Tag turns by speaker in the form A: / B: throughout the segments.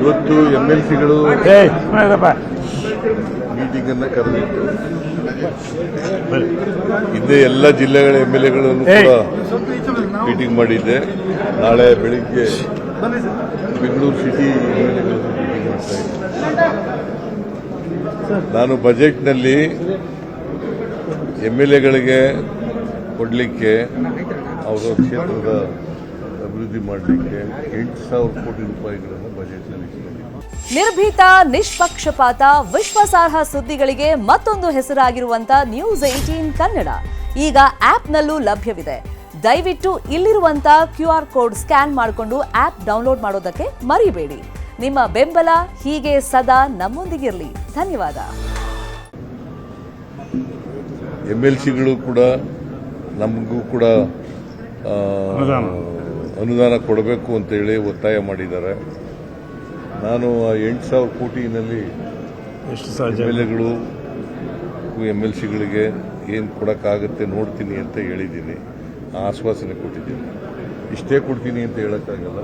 A: ಇವತ್ತು M L ಸಿಗಳು. Meeting ಅನ್ನ ಕರೆದಿತ್ತು. ಹಿಂದೆ ಎಲ್ಲ ಜಿಲ್ಲೆಗಳ ಎಂ ಎಲ್ ಎಗಳನ್ನು ಕೂಡ ಮೀಟಿಂಗ್ ಮಾಡಿದ್ದೆ. ನಾಳೆ ಬೆಳಿಗ್ಗೆ ಬೆಂಗಳೂರು ಸಿಟಿ ಎಂ ಎಲ್ ಎಗಳನ್ನು ಮೀಟಿಂಗ್ ಮಾಡ್ತಾ ಇದ್ದೆ ನಾನು ಬಜೆಟ್ನಲ್ಲಿ ಎಂ ಎಲ್ ಎಗಳಿಗೆ ಕೊಡಲಿಕ್ಕೆ ಅವರ ಕ್ಷೇತ್ರದ ಅಭಿವೃದ್ಧಿ ಮಾಡಲಿಕ್ಕೆ ಎಂಟು ಸಾವಿರ ಕೋಟಿ ರೂಪಾಯಿಗಳನ್ನು ಬಜೆಟ್ನಲ್ಲಿ
B: ನಿರ್ಭೀತ ನಿಷ್ಪಕ್ಷಪಾತ ವಿಶ್ವಾಸಾರ್ಹ ಸುದ್ದಿಗಳಿಗೆ ಮತ್ತೊಂದು ಹೆಸರಾಗಿರುವಂತ ನ್ಯೂಸ್ ಏಟೀನ್ ಕನ್ನಡ. ಈಗ ಆಪ್ನಲ್ಲೂ ಲಭ್ಯವಿದೆ. ದಯವಿಟ್ಟು ಇಲ್ಲಿರುವಂತ ಕ್ಯೂ ಆರ್ ಕೋಡ್ ಸ್ಕ್ಯಾನ್ ಮಾಡಿಕೊಂಡು ಆಪ್ ಡೌನ್ಲೋಡ್ ಮಾಡೋದಕ್ಕೆ ಮರಿಬೇಡಿ. ನಿಮ್ಮ ಬೆಂಬಲ ಹೀಗೆ ಸದಾ ನಮ್ಮೊಂದಿಗಿರಲಿ. ಧನ್ಯವಾದ.
A: ಎಂ ಎಲ್ ಸಿಗಳು ಕೂಡ ನಮಗೂ ಕೂಡ
C: ಅನುದಾನ.
A: ಕೊಡಬೇಕು ಕೊಡಬೇಕು ಅಂತೇಳಿ ಒತ್ತಾಯ ಮಾಡಿದ್ದಾರೆ. ನಾನು ಆ ಎಂಟು ಸಾವಿರ ಕೋಟಿನಲ್ಲಿ
C: ಎಷ್ಟು
A: ಸಾಲಗಳು
C: ಎಂ
A: ಎಲ್ ಸಿಗಳಿಗೆ ಏನು ಕೊಡೋಕ್ಕಾಗುತ್ತೆ ನೋಡ್ತೀನಿ ಅಂತ ಹೇಳಿದ್ದೀನಿ. ಆ ಆಶ್ವಾಸನೆ ಕೊಟ್ಟಿದ್ದೀನಿ. ಇಷ್ಟೇ ಕೊಡ್ತೀನಿ ಅಂತ ಹೇಳೋಕ್ಕಾಗಲ್ಲ.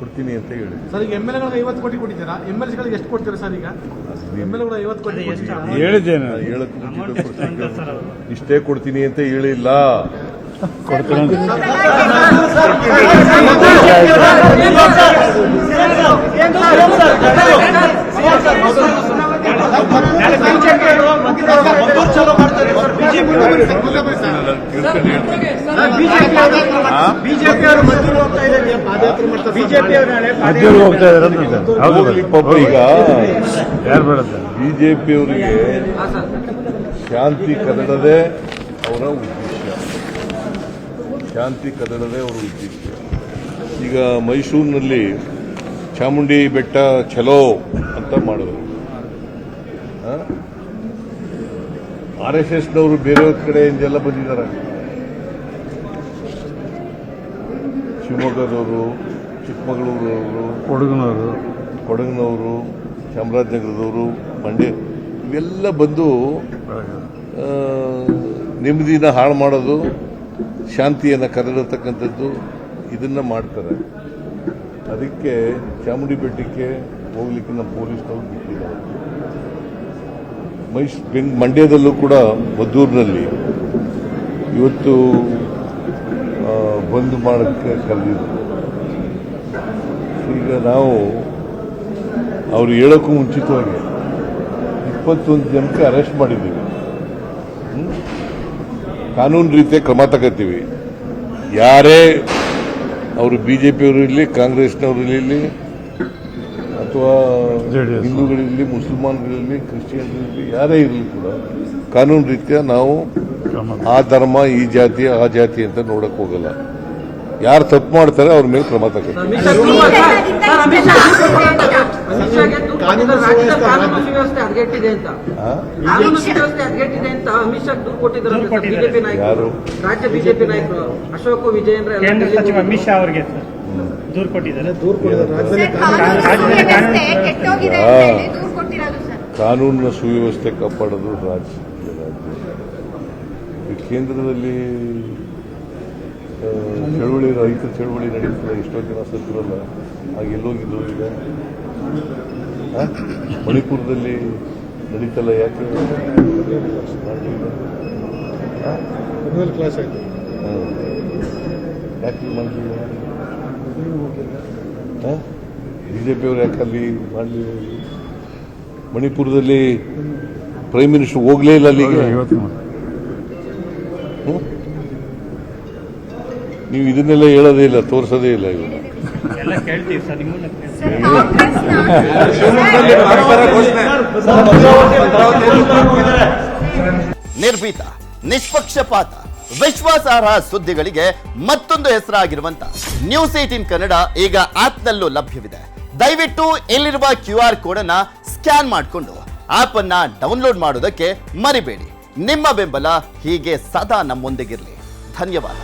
A: ಕೊಡ್ತೀನಿ ಅಂತ ಹೇಳಿದ್ದೀನಿ.
D: ಸರ್ ಈಗ ಎಂ ಎಲ್ ಐವತ್ತು ಕೋಟಿ ಕೊಟ್ಟಿದ್ದೀರಾ? ಎಂ ಎಲ್ ಗಳಿಗೆ ಎಷ್ಟು ಕೊಡ್ತೀರಾ ಸರ್ ಈಗ? ಎಂ ಎಲ್ ಐವತ್ತು ಕೋಟಿ?
C: ಹೇಳಿದ್ದೇನೆ.
A: ಹೇಳಕ್ಕೆ ಇಷ್ಟೇ ಕೊಡ್ತೀನಿ ಅಂತ ಹೇಳಿಲ್ಲ.
D: ಮದ್ದೂರು ಹೋಗ್ತಾ
C: ಇದಾರೆ
A: ಈಗ
C: ಯಾರು ಬೇಡಂತ
A: ಬಿಜೆಪಿಯವರಿಗೆ ಶಾಂತಿ ಕದಡದೆ ಅವರ ಶಾಂತಿ ಕದಡದೆ ಅವರು ಉದ್ದೇಶ ಈಗ ಮೈಸೂರಿನಲ್ಲಿ ಚಾಮುಂಡಿ ಬೆಟ್ಟ ಚಲೋ ಅಂತ ಮಾಡಿದ್ರು. ಆರ್ ಎಸ್ ಎಸ್ನವರು ಬೇರೆಯವ್ರ ಕಡೆಯಿಂದೆಲ್ಲ ಬಂದಿದ್ದಾರೆ. ಶಿವಮೊಗ್ಗದವರು ಚಿಕ್ಕಮಗಳೂರವರು
C: ಕೊಡಗಿನವರು.
A: ಕೊಡಗಿನವರು ಚಾಮರಾಜನಗರದವರು ಮಂಡ್ಯ ಇವೆಲ್ಲ ಬಂದು ನೆಮ್ಮದಿನ ಹಾಳು ಮಾಡೋದು ಶಾಂತಿಯನ್ನು ಕರೆದಿರತಕ್ಕಂಥದ್ದು ಇದನ್ನ ಮಾಡ್ತಾರೆ. ಅದಕ್ಕೆ ಚಾಮುಂಡಿ ಬೆಟ್ಟಕ್ಕೆ ಹೋಗ್ಲಿಕ್ಕೆ ನಮ್ಮ ಪೊಲೀಸ್ನವ್ರು ಬಿಟ್ಟಿಲ್ಲ ಮೈಸ್ ಬೆಂಗ್ ಮಂಡ್ಯದಲ್ಲೂ ಕೂಡ ಮದ್ದೂರಿನಲ್ಲಿ ಇವತ್ತು ಬಂದ್ ಮಾಡೋಕ್ಕೆ ಕರೆದಿದ್ರು. ಈಗ ನಾವು ಅವರು ಹೇಳೋಕ್ಕೂ ಮುಂಚಿತವಾಗಿ ಇಪ್ಪತ್ತೊಂದು ಜನಕ್ಕೆ ಅರೆಸ್ಟ್ ಮಾಡಿದ್ದೀವಿ? ಕಾನೂನು ರೀತಿಯ ಕ್ರಮ ತಗೋತೀವಿ ಯಾರೇ ಅವರು ಬಿಜೆಪಿಯವರು ಇರಲಿ ಕಾಂಗ್ರೆಸ್ನವರು ಇರಲಿ ಅಥವಾ. ಹಿಂದೂಗಳಿರಲಿ ಮುಸಲ್ಮಾನ್ಗಳಿರಲಿ ಕ್ರಿಶ್ಚಿಯನ್ರಿರಲಿ ಯಾರೇ ಇರಲಿ ಕೂಡ ಕಾನೂನು ರೀತಿಯ ನಾವು ಆ ಧರ್ಮ ಈ ಜಾತಿ ಆ ಜಾತಿ ಅಂತ ನೋಡಕ್ಕೆ ಹೋಗಲ್ಲ ಯಾರು ತಪ್ಪು ಮಾಡ್ತಾರೆ ಅವ್ರ ಮೇಲೆ ಕ್ರಮ
E: ಕೊಟ್ಟಿದ್ದಾರೆ ಅಶೋಕ್ ವಿಜಯೇಂದ್ರ ಎಲ್ಲ
F: ಕೇಂದ್ರ
E: ಡೆಲ್ಲಿಗೆ
F: ಸಚಿವ ಅಮಿತ್ ಶಾ ಅವರಿಗೆ ಕೊಟ್ಟಿದ್ದಾರೆ.
D: ದೂರ ಕೊಡಿದ್ದಾರೆ ರಾಜ್ಯದಲ್ಲಿ
F: ರಾಜ್ಯದಲ್ಲಿ ಕಾನೂನು
G: ಕೆಟ್ಟೋಗಿದೆ ಅಂತ ಹೇಳಿ ದೂರು ಕೊಟ್ಟಿರೋದು ಸರ್.
A: ಕಾನೂನಿನ ಸುವ್ಯವಸ್ಥೆ ಕಾಪಾಡೋದು ರಾಜ್ಯ ಕೇಂದ್ರದಲ್ಲಿ ರೈತ ಚಳುವಳಿ ನಡೀತದೆ ಎಷ್ಟೋ ಜನ ಸತ್ತಿರಲ್ಲ ಹಾಗೆ ಎಲ್ಲೋಗಿದ್ರು ಈಗ. ಮಣಿಪುರದಲ್ಲಿ ನಡೀತಲ್ಲ ಯಾಕೆ?
D: ಕ್ಲಾಸ್ ಆಯ್ತು.
A: ಯಾಕೆ ಮಾಡಲಿಲ್ಲ ಪಿಯವರು ಯಾಕೆ ಅಲ್ಲಿ ಮಾಡಲಿಲ್ಲ ಮಣಿಪುರದಲ್ಲಿ ಪ್ರೈಮ್ ಮಿನಿಸ್ಟರ್ ಹೋಗ್ಲೇ ಇಲ್ಲ ಅಲ್ಲಿಗೆ
C: ಇವತ್ತು
A: ಹ್ಮ್? ನೀವು ಇದನ್ನೆಲ್ಲ ಹೇಳೋದೇ ಇಲ್ಲ ತೋರಿಸೋದೇ ಇಲ್ಲ
F: ಕೇಳ್ತೀವಿ.
H: ನಿರ್ಭೀತ ನಿಷ್ಪಕ್ಷಪಾತ ವಿಶ್ವಾಸಾರ್ಹ ಸುದ್ದಿಗಳಿಗೆ ಮತ್ತೊಂದು ಹೆಸರಾಗಿರುವಂತ ನ್ಯೂಸ್ ಏಟೀನ್ ಕನ್ನಡ ಈಗ ಆಪ್ನಲ್ಲೂ ಲಭ್ಯವಿದೆ. ದಯವಿಟ್ಟು ಇಲ್ಲಿರುವ ಕ್ಯೂ ಆರ್ ಕೋಡ್ ಅನ್ನ ಸ್ಕ್ಯಾನ್ ಮಾಡಿಕೊಂಡು ಆಪ್ ಅನ್ನ ಡೌನ್ಲೋಡ್ ಮಾಡೋದಕ್ಕೆ ಮರಿಬೇಡಿ. ನಿಮ್ಮ ಬೆಂಬಲ ಹೀಗೆ ಸದಾ ನಮ್ಮೊಂದಿಗಿರಲಿ. ಧನ್ಯವಾದ.